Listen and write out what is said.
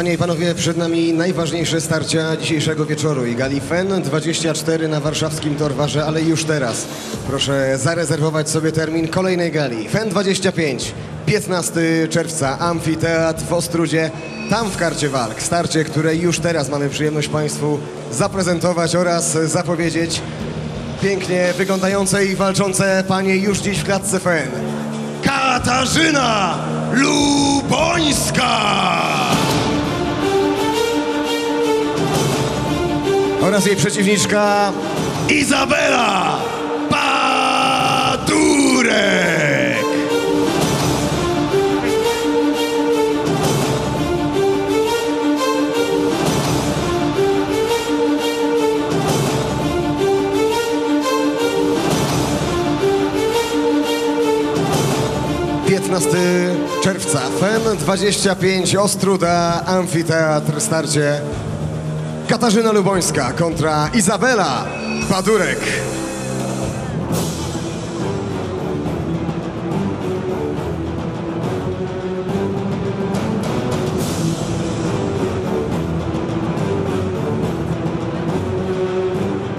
Panie i panowie, przed nami najważniejsze starcia dzisiejszego wieczoru i gali FEN 24 na warszawskim Torwarze, ale już teraz proszę zarezerwować sobie termin kolejnej gali. FEN 25, 15 czerwca, Amfiteatr w Ostrudzie, tam w karcie walk. Starcie, które już teraz mamy przyjemność Państwu zaprezentować oraz zapowiedzieć. Pięknie wyglądające i walczące panie już dziś w klatce FEN. Katarzyna Lubońska! Oraz jej przeciwniczka Izabela Padurek. Piętnasty czerwca, FEN 25, Ostruda, Amfiteatr, starcie Katarzyna Lubońska kontra Izabela Padurek.